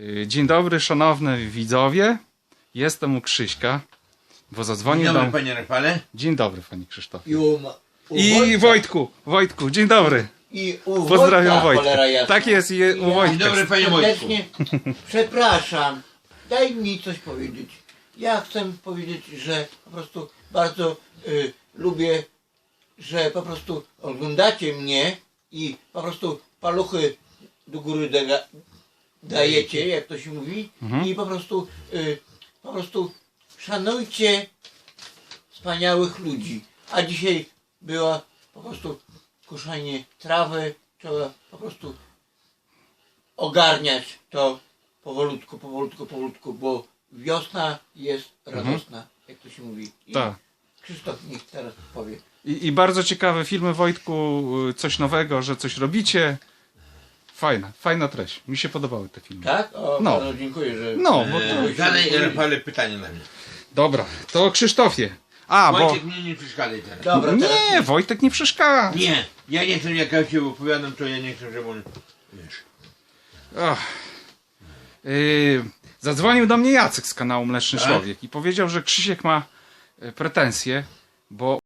Y, Dzień dobry, szanowni widzowie. Jestem u Krzyśka, bo zadzwonił Dzień do... dobry panie Rafale. Dzień dobry, panie Krzysztofie. I, u, ma- u I Wojtka- Wojtku, Wojtku, dzień dobry. I u Pozdrawiam Wojtka. Tak jest i u Ja Wojtka. Dzień dobry panie Wojtku. Serdecznie przepraszam. Daj mi coś powiedzieć. Ja chcę powiedzieć, że po prostu bardzo y, lubię, że po prostu oglądacie mnie i po prostu paluchy do góry dajecie, jak to się mówi, Mhm. i po prostu y, po prostu szanujcie wspaniałych ludzi. A dzisiaj była po prostu kuszenie trawy, trzeba po prostu ogarniać to powolutku, powolutku, powolutku, bo wiosna jest radosna, jak to się mówi. I Tak. Krzysztof niech teraz powie. I, I bardzo ciekawe filmy, Wojtku, coś nowego, że coś robicie. Fajna, fajna treść. Mi się podobały te filmy. Tak? O, No. bardzo dziękuję, że... No, bo to... E, Zadaj Rafale pytanie na mnie. Dobra, to Krzysztofie. A, bo... Wojciech mnie nie przeszkadzaj teraz. Dobra, teraz... Nie, Wojtek nie przeszkadza. Nie, ja nie chcę jak ja się opowiadam, to ja nie chcę, żeby on... Wiesz. Ach. Yy, zadzwonił do mnie Jacek z kanału Mleczny Tak? Człowiek i powiedział, że Krzysiek ma e, pretensje, bo